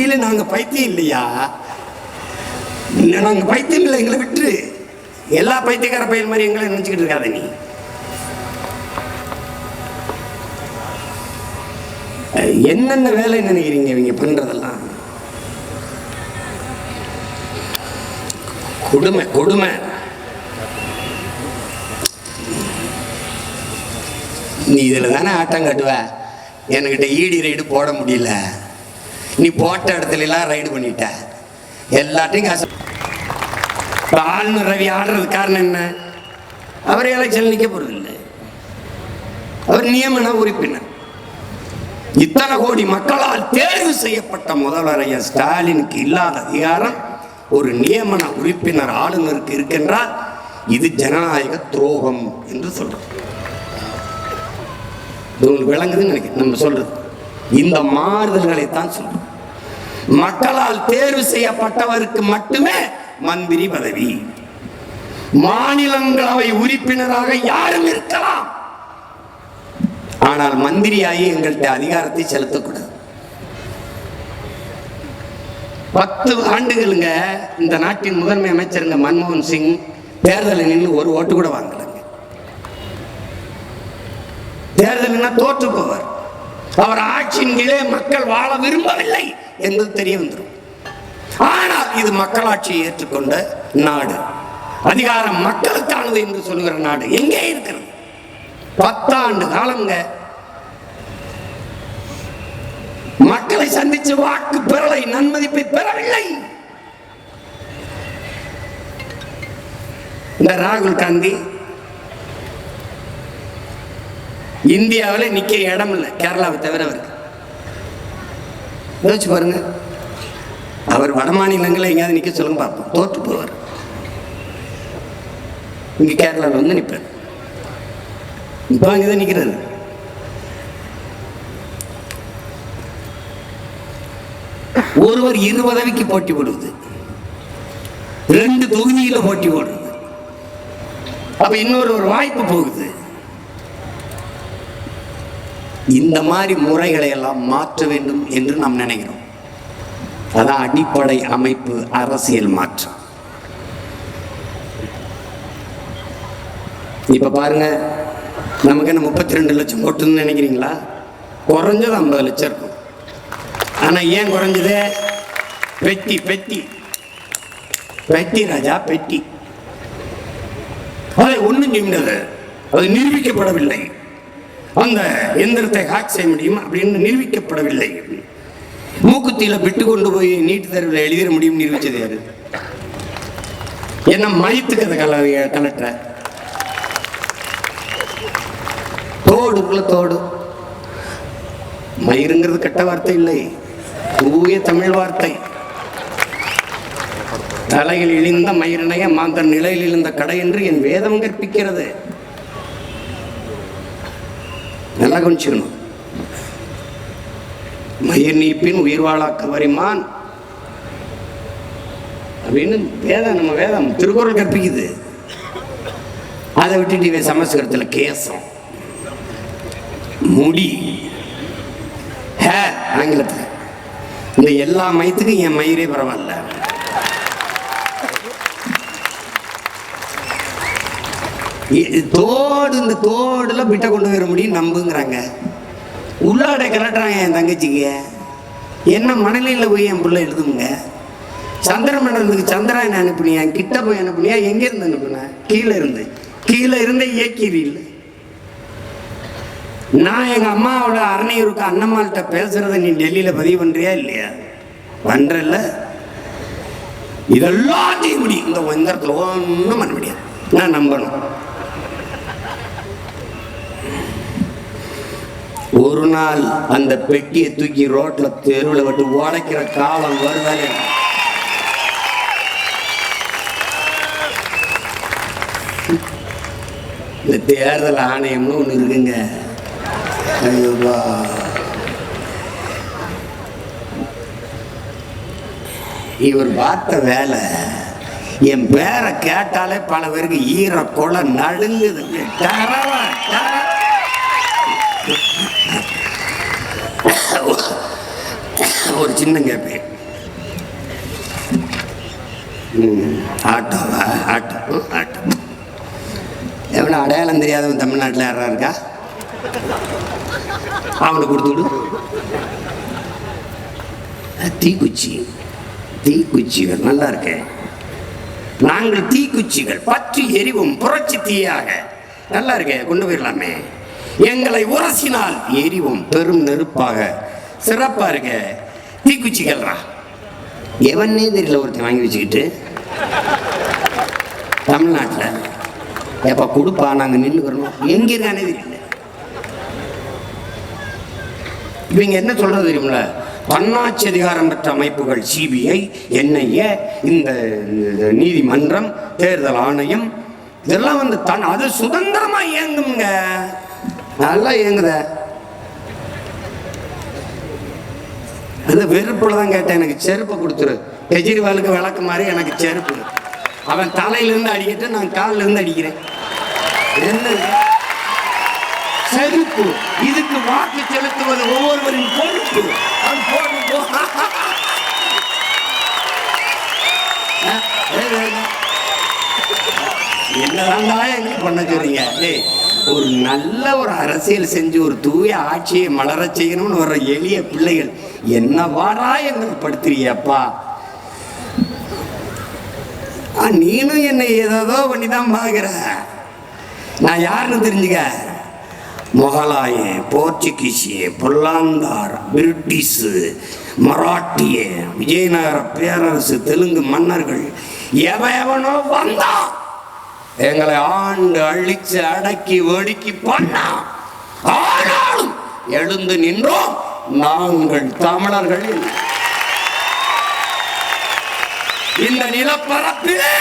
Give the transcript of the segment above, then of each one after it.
இல்லை நாங்கள் பைத்தியம் இல்லையா? நாங்கள் பைத்தியம் இல்லை எங்களை விட்டுரு. எல்லா பைத்தியக்கார பையன் மாதிரி எங்களை நினச்சிக்கிட்டு இருக்காத நீ. என்னென்ன வேலை நினைக்கிறீங்க இவங்க பண்ணுறதெல்லாம் கொடுமை கொடுமை. நீ இதில் தானே ஆட்டம் கட்டுவ? என்கிட்ட ஈடி ரைடு போட முடியல. நீ போட்ட இடத்துல எல்லாம் ரைடு பண்ணிட்ட. எல்லாத்தையும் காசு. இப்ப ஆளுநர் ரவி ஆடுறது காரணம் என்ன? அவர் எலெக்ஷன் நிற்க போறதில்லை. அவர் நியமன உறுப்பினர். இத்தனை கோடி மக்களால் தேர்வு செய்யப்பட்ட முதல்வர் ஐயா ஸ்டாலினுக்கு இல்லாத அதிகாரம் ஒரு நியமன உறுப்பினர் ஆளுநருக்கு இருக்கின்றால் இது ஜனநாயக துரோகம் என்று சொல்றோம். இது உங்களுக்கு விளங்குதுன்னு நினைக்கிறேன். நம்ம சொல்றது. இந்த மாறுதல்களை தான் சொல்றோம். மக்களால் தேர்வு செய்யப்பட்டவருக்கு மட்டுமே மந்திரி பதவி. மாநிலங்களவை உறுப்பினராக யாரும் இருக்கலாம். ஆனால் மந்திரியாகி எங்கள்கிட்ட அதிகாரத்தை செலுத்தக்கூடாது. பத்து ஆண்டுகளுங்க இந்த நாட்டின் முதன்மை அமைச்சருங்க மன்மோகன் சிங் தேர்தலில் நின்று ஒரு ஓட்டு கூட வாங்கலைங்க. தேர்தல்னா தோற்று போவார். அவர் ஆட்சியின் கீழே மக்கள் வாழ விரும்பவில்லை என்பது தெரிய வந்துடும் ஆனால் இது மக்களாட்சியை ஏற்றுக்கொண்ட நாடு. அதிகாரம் மக்களுக்கானது என்று சொல்லுகிற நாடு எங்கே இருக்கிறது? பத்தாண்டு காலம்ங்க. மக்களை சந்திச்சு வாக்கு பெறலை நன்மதிப்பை பெறவில்லை. இந்த ராகுல் காந்தி இந்தியாவில் நிற்க இடம் இல்லை கேரளாவை தவிர அவருக்கு. யோசிச்சு பாருங்க. அவர் வட மாநிலங்களில் எங்கேயாவது நிற்க சொல்லுங்க பார்ப்போம். தோற்று போவார். இங்கே கேரளாவில் வந்து நிற்பார் இப்போ அங்கே தான் நிற்கிறாரு ஒருவர் இரு பதவிக்கு போட்டி போடுவது ரெண்டு தொகுதியில போட்டி போடுவது அப்போ இன்னொரு ஒரு வாய்ப்பு போகுது. இந்த மாதிரி முறைகளை எல்லாம் மாற்ற வேண்டும் என்று நாம் நினைக்கிறோம். அதான் அடிப்படை அமைப்பு அரசியல் மாற்றம். இப்ப பாருங்க நமக்கு என்ன முப்பத்தி ரெண்டு லட்சம் ஓட்டுன்னு நினைக்கிறீங்களா? குறைஞ்சது ஐம்பது லட்சம் இருக்கும். ஆனா ஏன் குறைஞ்சது? பெட்டி பெட்டி. பெட்டி ராஜா பெட்டி. அதை ஒன்றும் செய்யவில்லை அது நிரூபிக்கப்படவில்லை. அந்த எந்திரத்தை ஹேக் செய்ய முடியும் அப்படின்னு நிரூபிக்கப்படவில்லை. மூக்குத்தியில விட்டு கொண்டு போய் நீட்டு தேர்வில் எழுதிட முடியும் நிரூபிச்சது யாரு? என்ன மயத்துக்கு அதை கல தோடு தோடுக்குள்ள தோடு. மயிருங்கிறது கெட்ட வார்த்தை இல்லை. தூய தமிழ் வார்த்தை. தலையில் இழிந்த மயிரினைய மாந்தன் நிலையில் இழந்த கடை என்று என் வேதம் கற்பிக்கிறது. நல்லா கவனிச்சுக்கணும் மயிர் நீப்பின் உயிர் வாழாக்க வரிமான் அப்படின்னு வேதம் நம்ம வேதம்? திருக்குறள் கற்பிக்குது. அதை விட்டுட்டு இவன் சமஸ்கிருதத்தில் கேசம். முடி. ஹே ஆங்கிலத்தில். இந்த எல்லா மயத்துக்கும் என் மயிரே பரவாயில்ல. தோடு இந்த தோடுல பிட்டை கொண்டு வர முடியும் நம்புங்கிறாங்க. உள்ளாடை கலட்டுறாங்க என் தங்கச்சிக்கு. என்ன மணலையில் போய் என் பிள்ளை எழுதுங்க சந்திர மண்டலத்துக்கு சந்திராயன் அனுப்புனியா கிட்ட போய் அனுப்புனியா? எங்கேருந்து அனுப்புனேன் அனுப்புன? கீழே இருந்து. கீழே இருந்தே இயக்கிறீல்ல நான் எங்கள் அம்மாவோட அரணையூருக்கு அண்ணம்மாள்கிட்ட பேசுறத நீ டெல்லியில் பதிவு பண்ணுறியா இல்லையா? பண்ணுறல்ல இதெல்லாம் செய்ய முடியும். இந்த இந்த இடத்துல ஒன்றும் பண்ண முடியாது. நான் நம்பணும். ஒரு நாள் அந்த பெட்டியை தூக்கி ரோட்ல தெருவில் விட்டு உடைக்கிற காலம் வருதானே? இந்த தேர்தல் ஆணையம்னு ஒன்று இருக்குங்க. ஐயோப்பா. இவர் பார்த்த வேலை என் பேரை கேட்டாலே பல பேருக்கு ஈர கொலை நடுங்குது ஒரு சின்ன கேட்பேன் ம், ஆட்டோவா? Auto auto. எவனா அடையாளம் தெரியாதவன் தமிழ்நாட்டில் யாரா இருக்கா? அவனுக்கு கொடுத்து விடு. தீக்குச்சி. தீக்குச்சிகள் நல்லா இருக்கேன் நாங்கள் தீக்குச்சிகள் பற்றி எரிவும் புரட்சி தீயாக. நல்லா இருக்கே கொண்டு போயிடலாமே எங்களை உரசினால் எரிவும் பெரும் நெருப்பாக. சிறப்பாக இருக்க. குச்சிகள்ரா எவன்னே தெரியல ஒருத்தன் வாங்கி வச்சுக்கிட்டு. தமிழ்நாட்டில் எப்போ கொடுப்பா நாங்கள் நின்றுக்கிறோம் எங்கே இருக்கானே தெரியல. இவங்க என்ன சொல்கிறது தெரியுமில்ல? பன்னாட்சி அதிகாரம் பெற்ற அமைப்புகள் சிபிஐ என்ஐஏ இந்த நீதிமன்றம் தேர்தல் ஆணையம் இதெல்லாம் வந்து தன் அது சுதந்திரமாக இயங்குங்க நல்லா இயங்குத. அந்த வெறுப்புல தான் கேட்டேன் எனக்கு செருப்பு கொடுத்துரு. கெஜ்ரிவாலுக்கு விளக்கு மாதிரி எனக்கு செருப்பு. அவன் தலையிலேருந்து அடிக்கிட்டு நான் காலில் இருந்து அடிக்கிறேன். என்ன? செருப்பு. இதுக்கு வாக்கு செலுத்துவது ஒவ்வொருவரின் பொறுப்பு. என்னதான் போடு, எங்களுக்கு பண்ண சொல்றீங்க? டேய் ஒரு நல்ல ஒரு அரசியல் செஞ்சு ஒரு தூய ஆட்சியை மலரச் செய்யணும்னு வர்ற எளிய பிள்ளைகள் என்ன வாடா எங்களை படுத்துறியப்பா நீனும் என்னை ஏதோ பண்ணி தான் பார்க்குற நான் யாருன்னு தெரிஞ்சுக்க? முகலாய போர்ச்சுகீசிய பொல்லாந்தார் பிரிட்டிஷு மராட்டிய விஜயநகர பேரரசு தெலுங்கு மன்னர்கள் எவன் எவனோ வந்தான். எங்களை ஆண்டு அழிச்சு அடக்கி ஒடுக்கி பண்ணான் ஆனாலும் எழுந்து நின்றோம் நாங்கள் தமிழர்கள் இந்த நிலப்பரப்பிலே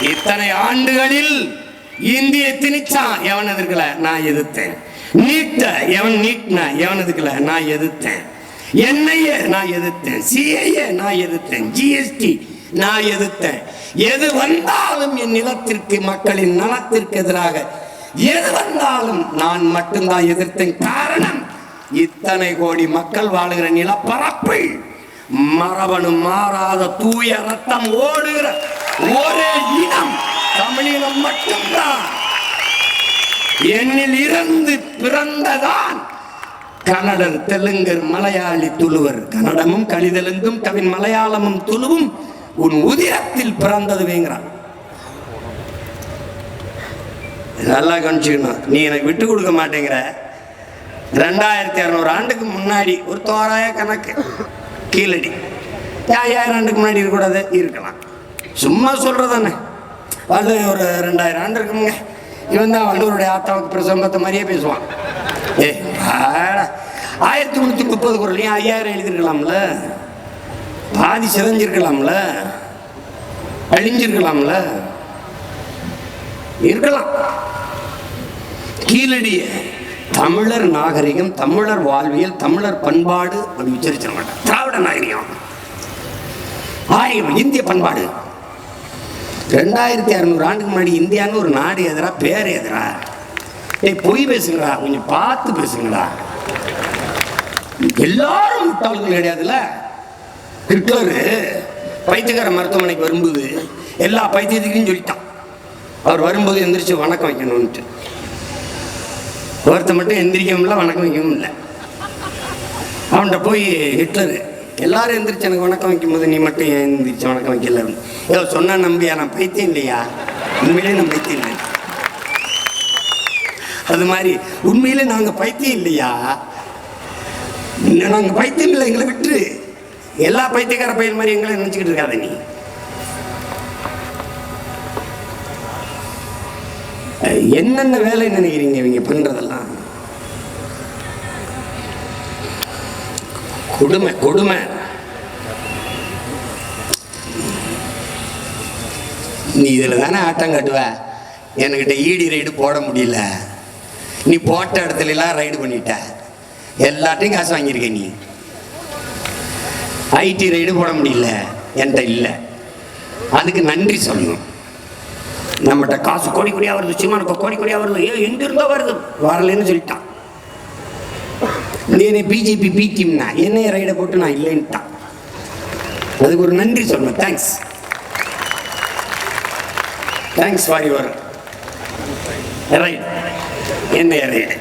இத்தனை ஆண்டுகளில் இந்திய திணிச்சான் எவன் எதிர்க்கல? நான் எதிர்த்தேன். நீட்ட எவன் நீட்ன எவன் எதிர்க்கல? நான் எதிர்த்தேன். என்ஐஏ நான் எதிர்த்தேன். சிஏஏ நான் எதிர்த்தேன். ஜிஎஸ்டி நான் எதிர்த்தேன். எது வந்தாலும் என் நிலத்திற்கு மக்களின் நலத்திற்கு எதிராக. எது வந்தாலும் நான் மட்டும்தான் எதிர்த்தேன். காரணம் இத்தனை கோடி மக்கள் வாழுகிற நிலப்பரப்பு மரபணு மாறாத தூய ரத்தம் ஓடுகிற ஒரே இனம் தமிழினம் மட்டும்தான். என்னில் இருந்து பிறந்ததான் கன்னடர் தெலுங்கர் மலையாளி துளுவர். கன்னடமும் கலிதெலுங்கும் கவின் மலையாளமும் துளுவும் உன் உதிரத்தில் பிறந்தது வேங்கிறான். நல்லா கணிச்சுக்கணும் நீ எனக்கு விட்டு கொடுக்க மாட்டேங்கிற. ரெண்டாயிரத்தி இரநூறு ஆண்டுக்கு முன்னாடி ஒரு தோராய கணக்கு. கீழடி. ஐயாயிரம் ஆண்டுக்கு முன்னாடி இருக்கக்கூடாது? இருக்கலாம். சும்மா சொல்கிறதானே அது ஒரு ரெண்டாயிரம் ஆண்டு இருக்குங்க இவன் தான் வள்ளுவருடைய ஆத்தாவுக்கு பிரசம்பத்தை மாதிரியே பேசுவான். ஏ ஆயிரத்தி முந்நூற்றி முப்பது குரலையும் ஐயாயிரம் எழுதியிருக்கலாம்ல. பாதி சிதைஞ்சிருக்கலாம்ல? அழிஞ்சிருக்கலாம்ல? இருக்கலாம். கீழடிய தமிழர் நாகரிகம் தமிழர் வாழ்வியல் தமிழர் பண்பாடு அப்படி உச்சரிச்சிட மாட்டேன் திராவிட நாகரிகம். ஆயிரம் இந்திய பண்பாடு. ரெண்டாயிரத்தி அறுநூறு ஆண்டுக்கு முன்னாடி இந்தியான்னு ஒரு நாடு எதிரா பேர் எதிரா? ஏய் பொய் பேசுங்கடா கொஞ்சம் பார்த்து பேசுங்கடா. எல்லாரும் முட்டாள்கள் கிடையாதுல்ல? ஹிட்லர் பைத்தியக்கார மருத்துவமனைக்கு வரும்போது எல்லா பைத்தியத்துக்கும் சொல்லிட்டான். அவர் வரும்போது எந்திரிச்சு வணக்கம் வைக்கணும்ட்டு ஒருத்த மட்டும் எந்திரிக்கவும் இல்லை வணக்கம் வைக்கவும் இல்லை அவன்கிட்ட போய் ஹிட்லர் எல்லாரும் எந்திரிச்சு எனக்கு வணக்கம் வைக்கும் போது நீ மட்டும் ஏன் எந்திரிச்சு வணக்கம் வைக்கல ஏதோ சொன்னா நம்பியா? நான் பைத்தியம் இல்லையா? உண்மையிலே நான் பைத்தியம் இல்லை அது மாதிரி உண்மையிலே நாங்கள் பைத்தியம் இல்லையா? நாங்கள் பைத்தியம் இல்லை எங்களை விட்டுரு. எல்லா பைத்தியக்கார பையன் மாதிரி எங்களை நினைச்சுக்கிட்டு இருக்காத நீ. என்னென்ன வேலை நினைக்கிறீங்க இவங்க பண்றதெல்லாம்? கொடுமை கொடுமை. நீ இதில் தானே ஆட்டம் கட்டுவ? என்கிட்ட ஈடி ரைடு போட முடியல. நீ போட்ட இடத்துல எல்லாம் ரைடு பண்ணிட்ட. எல்லாத்தையும் காசு வாங்கியிருக்க நீ. ஐடி ரைடு போட முடியல. என்கிட்ட இல்லை. அதுக்கு நன்றி சொல்லணும். நம்மகிட்ட காசு கோடி கோடியாக வருது சும்மா இப்போ கோடி கோடியாக வருது. ஏ எங்க இருந்தோ வருது. வரலன்னு சொல்லிட்டான். நீ பிஜேபி பி என்னைய ரைடை போட்டு நான் இல்லைன்ட்டான். அதுக்கு ஒரு நன்றி சொல்லணும். Thanks thanks for your ride என்ன ரைடு